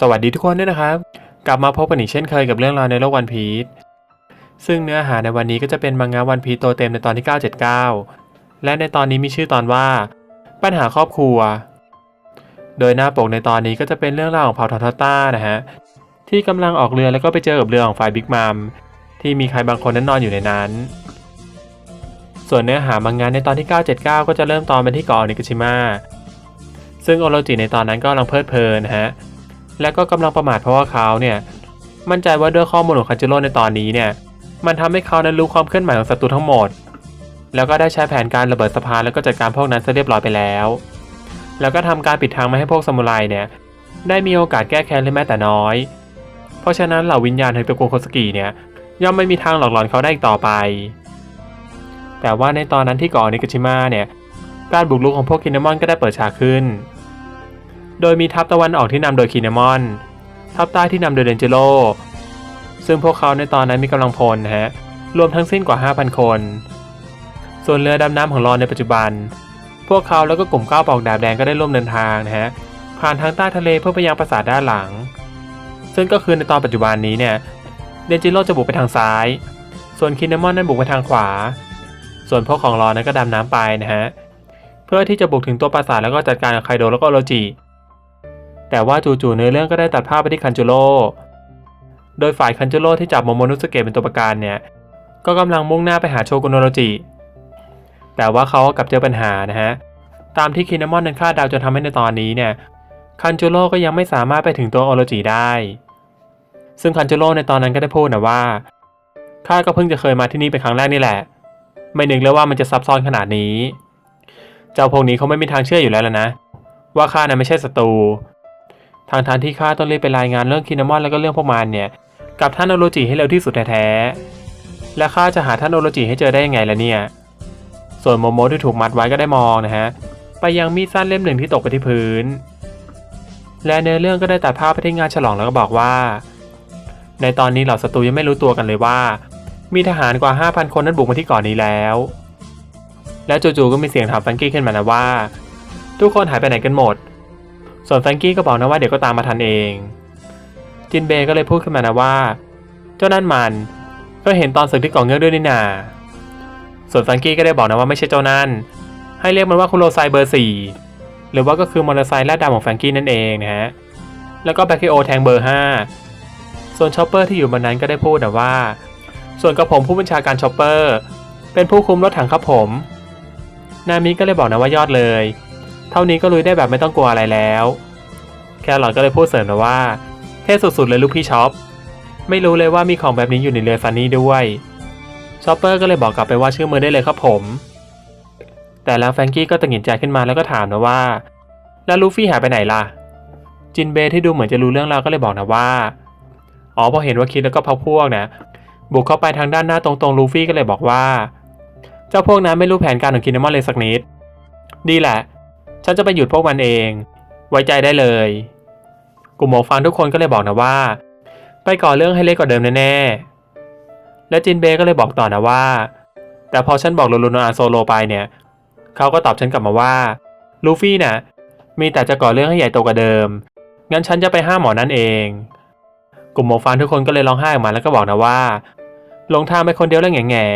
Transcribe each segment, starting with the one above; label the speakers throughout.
Speaker 1: สวัสดีทุกคนด้วยนะครับ กลับมาพบกันอีกเช่นเคยกับเรื่องราวในโลกวันพีชซึ่งเนื้อหาในวันนี้ก็จะเป็นมังงะวันพีชตัวเต็มในตอนที่ 979 และในตอนนี้มีชื่อตอนว่า ปัญหาครอบครัว โดยหน้าปกในตอนนี้ก็จะเป็นเรื่องราวของเผ่าทอทอต้านะฮะที่กำลังออกเรือแล้วก็ไปเจอกับเรือของฝ่ายบิ๊กมัมที่มีใครบางคนนั้นนอนอยู่ในนั้น ส่วนเนื้อหามังงะในตอนที่ 979 ก็จะเริ่มตอนเป็นที่เกาะนิกชิมะซึ่งโอโรจิในตอนนั้นก็กำลังเพลิดเพลินนะฮะ และก็กำลังประมาทเพราะว่าเขาเนี่ยมั่นใจว่าด้วยข้อมูลของคันจิโร่ในตอนนี้เนี่ยมันทำให้เขานั้นรู้ความเคลื่อนไหวของศัตรูทั้งหมด แล้วก็ได้ใช้แผนการระเบิดสะพานแล้วก็จัดการพวกนั้นซะเรียบร้อยไปแล้ว แล้วก็ทำการปิดทางไม่ให้พวกซามูไรเนี่ยได้มีโอกาสแก้แค้นเลยแม้แต่น้อย เพราะฉะนั้นเหล่าวิญญาณแห่งตะกูลโคสกิเนี่ยย่อมไม่มีทางหลอกหลอนเขาได้อีกต่อไป แต่ว่าในตอนนั้นที่เกาะนิกาชิมะเนี่ยการบุกรุกของพวกคินนามอนก็ได้เปิดฉากขึ้น โดยมีทัพตะวันออกที่นำโดยคินมอน ทัพใต้ที่นำโดยเดนเจโล ซึ่งพวกเขาในตอนนั้นมีกำลังพลนะฮะ รวมทั้งสิ้นกว่า 5,000 คน ส่วนเรือดำน้ำของรอนในปัจจุบัน พวกเขาแล้วก็กลุ่มก้าวปอกดาบแดงก็ได้ร่วมเดินทางนะฮะ ผ่านทางใต้ทะเลเพื่อไปยังปราสาทด้านหลัง ซึ่งก็คือในตอนปัจจุบันนี้เนี่ย เดนจิโร่จะบุกไปทางซ้าย ส่วนคินามอนนั้นบุกไปทางขวา ส่วนพวกของรอนนั้นก็ดำน้ำไปนะฮะ เพื่อที่จะบุกถึงตัวปราสาทแล้วก็จัดการกับไคโดแล้วก็โรจิ แต่ว่าจู่ๆเนื้อเรื่องก็ได้ตัดภาพไปที่คันจูโร่โดยฝ่ายคันจูโร่ที่จับโมโมนุสเกะเป็นตัวประกันเนี่ย ก็กำลังมุ่งหน้าไปหาโชกุนโนโรจิ แต่ว่าเขากลับเจอปัญหานะฮะ ตามที่คินามอนนั้นคาดเดาจนทำให้ในตอนนี้เนี่ย คันจูโร่ก็ยังไม่สามารถไปถึงตัวโอโรจิได้ ซึ่งคันจูโร่ในตอนนั้นก็ได้พูดนะว่า ข้าก็เพิ่งจะเคยมาที่นี่เป็นครั้งแรกนี่แหละ ไม่นึกเลยว่ามันจะซับซ้อนขนาดนี้ เจ้าพวกนี้เขาไม่มีทางเชื่ออยู่แล้วล่ะนะ ว่าข้านั้นไม่ใช่ศัตรู ทางทางที่ข้าต้องรีบไปรายงานเรื่องคินามอนแล้วก็เรื่องพวกมันเนี่ย กับท่านโอโรจิให้เร็วที่สุดแท้ๆ และข้าจะหาท่านโอโรจิให้เจอได้ยังไงล่ะเนี่ย ส่วนโมโมที่ถูกมัดไว้ก็ได้มองนะฮะ ไปยังมีดสั้นเล่มหนึ่งที่ตกไปที่พื้น และเนื้อเรื่องก็ได้ตัดภาพไปที่งานฉลองแล้วก็บอกว่า ในตอนนี้เหล่าศัตรูยังไม่รู้ตัวกันเลยว่า มีทหารกว่า 5,000 คนนั้นบุกมาที่เกาะนนี้แล้ว และจู่ๆก็มีเสียงถามฟรงกี้ขึ้นมานะว่า ทุกคนหายไปไหนกันหมด ส่วนแฟรงกี้ก็บอกนะว่าเดี๋ยวก็ตามมาทันเอง จินเบย์ก็เลยพูดขึ้นมานะว่า เจ้านั่นมันก็เห็นตอนศึกที่กาะเงือกด้วยนี่นาส่วนแฟรงกี้ก็ได้บอกนะว่าไม่ใช่เจ้านั่น ให้เรียกมันว่าคุโรไซเบอร์สี่หรือว่าก็คือมอเตอร์ไซค์ลาดดำของแฟรงกี้นั่นเองนะฮะ แล้วก็แบคเคโอแทงเบอร์ห้าส่วนชอปเปอร์ที่อยู่บนนั้นก็ได้พูดนะว่า ส่วนกับผมผู้บัญชาการชอปเปอร์เป็นผู้คุมรถถังครับผม นามิก็เลยบอกนะว่ายอดเลย เท่านี้ก็ลุยได้แบบไม่ต้องกลัวอะไรแล้ว แครอทก็เลยพูดเสริมนะว่า เท่สุดๆเลยลูกพี่ช็อป ไม่รู้เลยว่ามีของแบบนี้อยู่ในเรือซันนี่ด้วยชอปเปอร์ก็เลยบอกกลับไปว่าชื่อมือได้เลยครับผม แต่แล้วแฟรงกี้ก็ตังหินใจขึ้นมาแล้วก็ถามนะว่า แล้วลูฟี่หายไปไหนล่ะ จินเบย์ที่ดูเหมือนจะรู้เรื่องราวก็เลยบอกนะว่า อ๋อพอเห็นว่าคิดแล้วก็พักพวกนะ บุกเข้าไปทางด้านหน้าตรงๆลูฟี่ก็เลยบอกว่า เจ้าพวกนั้นไม่รู้แผนการของคินามอนเลยสักนิด ดีแหละ ฉันจะไปหยุดพวกมันเอง ไว้ใจได้เลย กลุ่มหมอฟังทุกคนก็เลยบอกนะว่า ไปก่อเรื่องให้เล็กกว่าเดิมแน่ๆและจินเบย์ก็เลยบอกต่อนะว่า แต่พอฉันบอกลูลูนาโซโลไปเนี่ยเขาก็ตอบฉันกลับมาว่าลูฟี่น่ะมีแต่จะก่อเรื่องให้ใหญ่โตกว่าเดิม งั้นฉันจะไปห้ามหมอนั่นเอง กลุ่มหมอฟันทุกคนก็เลยร้องไห้ออกมาแล้วก็บอกนะว่าลงทางไปคนเดียวแล้วแง่แง่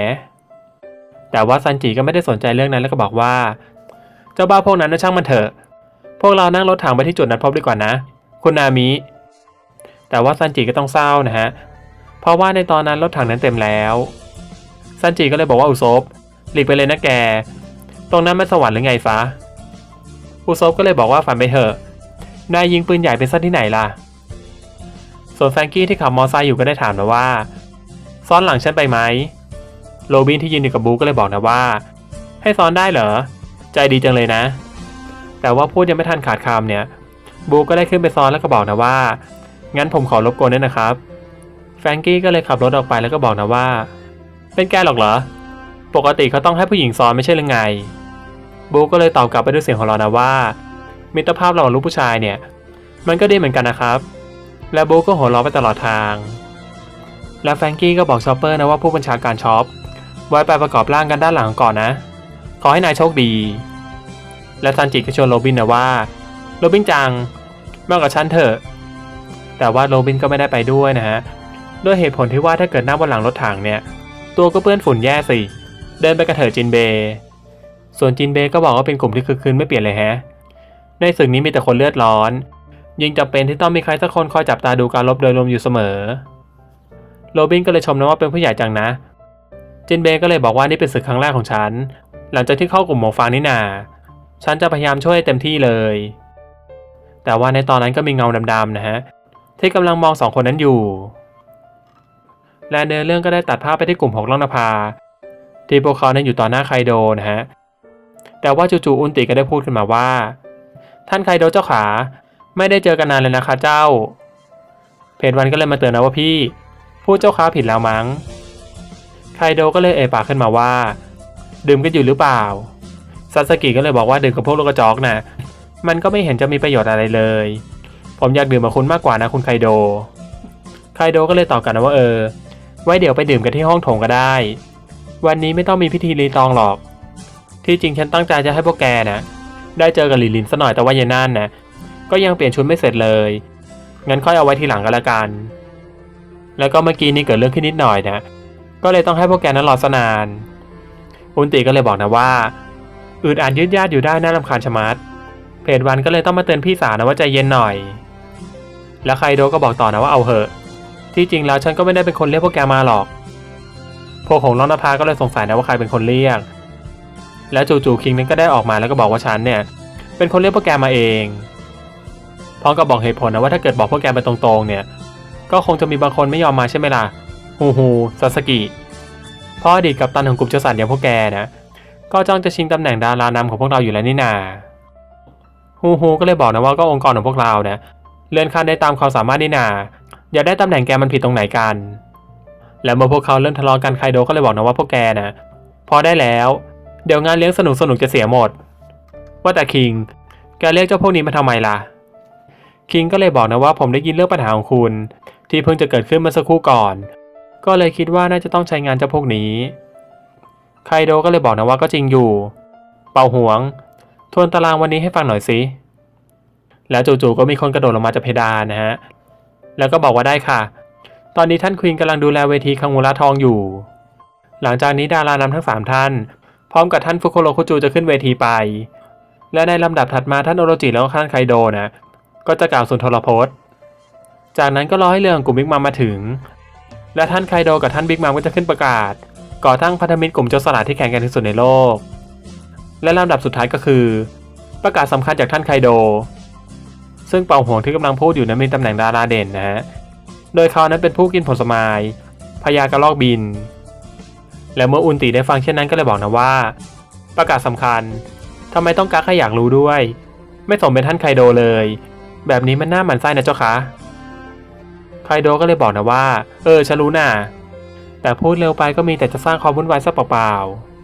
Speaker 1: แต่ว่าซันจิก็ไม่ได้สนใจเรื่องนั้นแล้วก็บอกว่า เจ้าบ้าพวกนั้นนะช่างมันเถอะ พวกเรานั่งรถถังไปที่จุดนัดพบดีกว่านะ คุณนามิ แต่ว่าซันจิก็ต้องเศร้านะฮะ เพราะว่าในตอนนั้นรถถังนั้นเต็มแล้ว ซันจิก็เลยบอกว่าอุซบหลีกไปเลยนะแก ตรงนั้นมันสวรรค์หรือไงฟะอุซบก็เลยบอกว่าฝันไปเถอะ นายยิงปืนใหญ่เป็นซะที่ไหนล่ะ ส่วนแฟรงกี้ที่ขับมอไซค์อยู่ก็ได้ถามนะว่า ซ้อนหลังฉันไปไหม โรบินที่ยืนอยู่กับบูก็เลยบอกนะว่า ให้ซ้อนได้เหรอ ใจดีจังเลยนะ แต่ว่าพูดยังไม่ทันขาดคำเนี่ย บูก็ได้ขึ้นไปซ้อนแล้วก็บอกนะว่า งั้นผมขอรบกวนด้วยนะครับ แฟรงกี้ก็เลยขับรถออกไปแล้วก็บอกนะว่า เป็นแกหรอกเหรอ ปกติเขาต้องให้ผู้หญิงซ้อนไม่ใช่หรือไง บูก็เลยตอบกลับไปด้วยเสียงของเราะนะว่า มิตรภาพระหว่างลูกผู้ชายเนี่ย มันก็ดีเหมือนกันนะครับ และบูก็หัวเราะไปตลอดทาง และแฟรงกี้ก็บอกชอปเปอร์นะว่าผู้บัญชาการช็อปไว้ไปประกอบร่างกันด้านหลังก่อนนะ ขอให้นายโชคดี และซันจิก็ชวนโรบินนะว่า โรบินจังมากับฉันเถอะ แต่ว่าโรบินก็ไม่ได้ไปด้วยนะฮะ ด้วยเหตุผลที่ว่าถ้าเกิดหนั่งบนหลังรถถังเนี่ย ตัวก็เปื้อนฝุ่นแย่สิ เดินไปกระเถิดจินเบย์ส่วนจินเบย์ก็บอกว่าเป็นกลุ่มที่คึกคืนไม่เปลี่ยนเลยแฮะ ในศึกนี้มีแต่คนเลือดร้อน ยิ่งจำเป็นที่ต้องมีใครสักคนคอยจับตาดูการรบโดยรวมอยู่เสมอ โรบินก็เลยชมนะว่าเป็นผู้ใหญ่จังนะจินเบย์ก็เลยบอกว่านี่เป็นศึกครั้งแรกของฉัน หลังจากที่เข้ากลุ่มหมวกฟางนี่นา ฉันจะพยายามช่วยเต็มที่เลย แต่ว่าในตอนนั้นก็มีเงาดำๆนะฮะที่กำลังมองสองคนนั้นอยู่ และเนื้อเรื่องก็ได้ตัดภาพไปที่กลุ่มหกล่องนภา ที่พวกเขาเนั้นอยู่ต่อหน้าไคโดนะฮะ แต่ว่าจู่ๆอุนติก็ได้พูดขึ้นมาว่า ท่านไคโดเจ้าขา ไม่ได้เจอกันนานเลยนะคะเจ้า เพจวันก็เลยมาเตือนนะว่าพี่ พูดเจ้าค้าผิดแล้วมั้ง ไคโดก็เลยเอ่ยปากขึ้นมาว่า ดื่มกันอยู่หรือเปล่าซาสกิก็เลยบอกว่าดื่มกับพวกลูกกระจอกน่ะมันก็ไม่เห็นจะมีประโยชน์อะไรเลย ผมอยากดื่มกับคุณมากกว่านะคุณไคโด ไคโดก็เลยตอบกลันนะว่าเออ ไว้เดี๋ยวไปดื่มกันที่ห้องโถงก็ได้ วันนี้ไม่ต้องมีพิธีรีตองหรอก ที่จริงฉันตั้งใจจะให้พวกแกนะได้เจอกับหลินลินซะหน่อยแต่ว่าเยนนั่นนะก็ยังเปลี่ยนชุดไม่เสร็จเลย งั้นค่อยเอาไว้ทีหลังก็แล้วกัน แล้วก็เมื่อกี้นี้เกิดเรื่องขึ้นนิดหน่อยนะ ก็เลยต้องให้พวกแกนั้นรอสนาน อุนติก็เลยบอกนะว่าอืดอ่านยืดยาดอยู่ได้น่ารำคาญชะมัดเพจวันก็เลยต้องมาเตือนพี่สาวนะว่าใจเย็นหน่อย แล้วไคโดก็บอกต่อนะว่าเอาเหอะ ที่จริงแล้วฉันก็ไม่ได้เป็นคนเรียกพวกแกมาหรอก พวกของน้องนภาก็เลยสงสัยนะว่าใครเป็นคนเรียก แล้วจู่ๆคิงนั้นก็ได้ออกมาแล้วก็บอกว่าฉันเนี่ย เป็นคนเรียกพวกแกมาเองพร้อมกับบอกเหตุผลนะว่าถ้าเกิดบอกพวกแกไปตรงๆ เนี่ย ก็คงจะมีบางคนไม่ยอมมาใช่ไหมล่ะ ฮูฮูซาสกิ เพราะอดีตกัปตันของกลุ่มเจ้าสัตว์อย่างพวกแกนะก็จ้องจะชิงตำแหน่งดารานำของพวกเราอยู่แล้วนี่นาฮูฮูก็เลยบอกนะว่าก็องค์กรของพวกเราเนี่ยเลื่อนขั้นได้ตามความสามารถนี่นาอยากได้ตำแหน่งแกมันผิดตรงไหนกัน แล้วเมื่อพวกเขาเริ่มทะเลาะกันไคโดก็เลยบอกนะว่าพวกแกนะพอได้แล้ว เดี๋ยวงานเลี้ยงสนุกสนุกจะเสียหมด ว่าแต่คิง แกเรียกเจ้าพวกนี้มาทำไมล่ะ คิงก็เลยบอกนะว่าผมได้ยินเรื่องปัญหาของคุณ ที่เพิ่งจะเกิดขึ้นเมื่อสักครู่ก่อน ก็เลยคิดว่าน่าจะต้องใช้งานเจ้าพวกนี้ ไคโดก็เลยบอกนะว่าก็จริงอยู่ เป่าห่วง ทวนตารางวันนี้ให้ฟังหน่อยสิ แล้วจู่ๆก็มีคนกระโดดลงมาจากเพดานนะฮะ แล้วก็บอกว่าได้ค่ะ ตอนนี้ท่านควีนกำลังดูแลเวทีคังมูระทองอยู่ หลังจากนี้ดารานำทั้งสามท่าน พร้อมกับท่านฟุโคโรคุจูจะขึ้นเวทีไป และในลำดับถัดมาท่านโอโรจิแล้วก็ท่านไคโดนะ ก็จะกล่าวสุนทรพจน์ จากนั้นก็รอให้เรื่องกลุ่มบิ๊กมัมมาถึง และท่านไคโดกับท่านบิ๊กมัมก็จะขึ้นประกาศ ก่อตั้งพันธมิตรกลุ่มโจรสลัดที่แข็งแกร่งที่สุดในโลก และลำดับสุดท้ายก็คือ ประกาศสำคัญจากท่านไคโด ซึ่งเป่าห่วงที่กำลังพูดอยู่นั้นมีตำแหน่งดาราเด่นนะฮะโดยเขานั้นเป็นผู้กินผลไม้พญากระลอกบิน และเมื่ออุนติได้ฟังเช่นนั้นก็เลยบอกนะว่า ประกาศสำคัญทำไมต้องกักให้อยากรู้ด้วย ไม่สมเป็นท่านไคโดเลย แบบนี้มันน่าหมันไส้นะเจ้าคะ ไคโดก็เลยบอกนะว่า เออฉันรู้น่ะ แต่พูดเร็วไปก็มีแต่จะสร้างความวุ่นวายซะเปล่า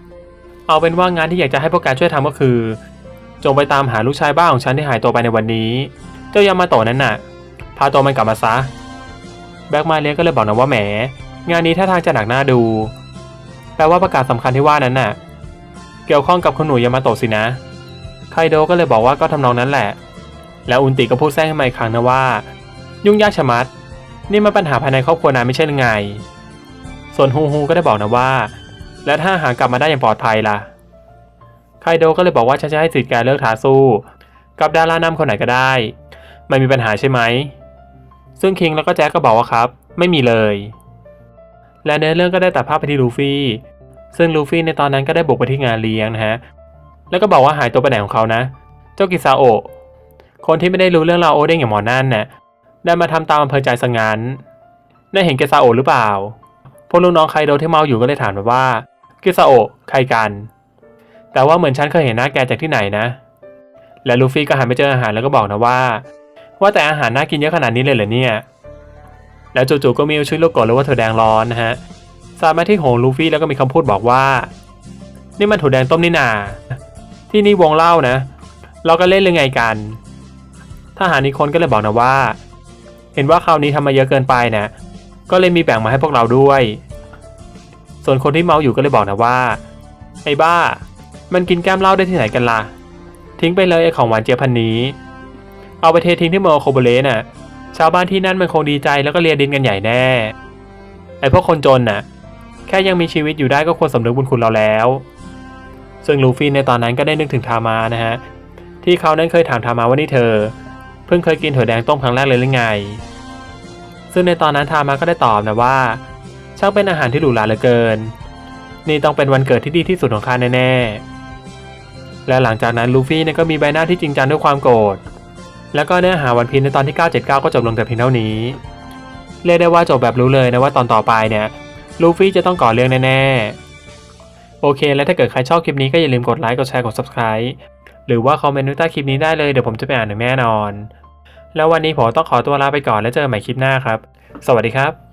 Speaker 1: ๆ เอาเป็นว่างานที่อยากจะให้พวกแกช่วยทำก็คือ จงไปตามหาลูกชายบ้าของฉันที่หายตัวไปในวันนี้ เจ้ายามาโตนั้นน่ะ พาตัวมันกลับมาซะ แบ็กมาเลียก็เลยบอกนะว่าแหม งานนี้ท่าทางจะหนักหน้าดู แปลว่าประกาศสำคัญที่ว่านั้นน่ะ เกี่ยวข้องกับคุณหนูยามาโตสินะ ไคโดก็เลยบอกว่าก็ทำนองนั้นแหละ แล้วอุนติก็พูดแซงขึ้นมาอีกครั้งนะว่า ยุ่งยากชะมัด นี่มันปัญหาภายในครอบครัวนายไม่ใช่หรือไง ส่วนฮูฮูก็ได้บอกนะว่า และถ้าหากลับมาได้อย่างปลอดภัยล่ะ ไคโดก็เลยบอกว่าฉันจะให้สิทธิ์แกเลิกท้าสู้ กับดารานำคนไหนก็ได้ ไม่มีปัญหาใช่ไหม ซึ่งคิงแล้วก็แจ็คก็บอกว่าครับ ไม่มีเลย และในเรื่องก็ได้ตัดภาพไปที่ลูฟี่ ซึ่งลูฟี่ในตอนนั้นก็ได้บุกไปที่งานเลี้ยงนะฮะ แล้วก็บอกว่าหายตัวไปไหนของเขานะ เจ้ากิซาโอะคนที่ไม่ได้รู้เรื่องราวโอเด้งอย่างหมอนั่นน่ะ ด้มาทำตามอำเภอใจสังงั้นได้เห็นกิซาโอะหรือเปล่า พวกลูกน้องไคโดที่เมาอยู่ก็เลยถามมาว่ากิซาโอะใครกัน แต่ว่าเหมือนฉันเคยเห็นหน้าแกจากที่ไหนนะ และลูฟี่ก็หันไปเจออาหารแล้วก็บอกนะว่า ว่าแต่อาหารน่ากินเยอะขนาดนี้เลยเหรอเนี่ย แล้วจู่ๆก็มีชื่อลูกกดหรือว่าถั่วแดงร้อนนะฮะสามาที่โหงลูฟี่แล้วก็มีคำพูดบอกว่า นี่มันถั่วแดงต้มนี่นา ที่นี่วงเล่านะ เราก็เล่นเรื่องไงกัน ทหารอีกคนก็เลยบอกนะว่า เห็นว่าคราวนี้ทำมาเยอะเกินไปนะก็เลยมีแบ่งมาให้พวกเราด้วย ส่วนคนที่เมาอยู่ก็เลยบอกนะว่า ไอ้บ้า มันกินแก้มเหล้าได้ที่ไหนกันล่ะ ทิ้งไปเลยไอ้ของหวานเจี๊ยบพันนี้ เอาไปเททิ้งที่เมอร์โคโบเลสน่ะ ชาวบ้านที่นั่นมันคงดีใจแล้วก็เลียดินกันใหญ่แน่ ไอ้พวกคนจนน่ะ แค่ยังมีชีวิตอยู่ได้ก็ควรสำนึกบุญคุณเราแล้ว ซึ่งลูฟี่ในตอนนั้นก็ได้นึกถึงทามานะฮะ ที่เขานั้นเคยถามทามาว่านี่เธอ พิ่งเคยกินถั่วแดงต้มครั้งแรกเลยหรือไง ซึ่งในตอนนั้นทามาก็ได้ตอบนะว่า ช่างเป็นอาหารที่หรูหราเหลือเกิน นี่ต้องเป็นวันเกิดที่ดีที่สุดของข้าแน่ๆ และหลังจากนั้นลูฟี่เนี่ยก็มีใบหน้าที่จริงจังด้วยความโกรธ แล้วก็เนื้อหาวันพีชในตอนที่ 979 ก็จบลงแต่เพียงเท่านี้ เรียกได้ว่าจบแบบรู้เลยนะว่าตอนต่อไปเนี่ยลูฟี่จะต้องก่อเรื่องแน่ๆ โอเค แล้วถ้าเกิดใครชอบคลิปนี้ก็อย่าลืมกดไลค์ กดแชร์ กด subscribe หรือว่าคอมเมนต์ไว้ใต้คลิปนี้ได้เลย เดี๋ยวผมจะไปอ่านอย่างแน่นอน แล้ววันนี้ผมต้องขอตัวลาไปก่อนแล้วเจอกันใหม่คลิปหน้าครับ สวัสดีครับ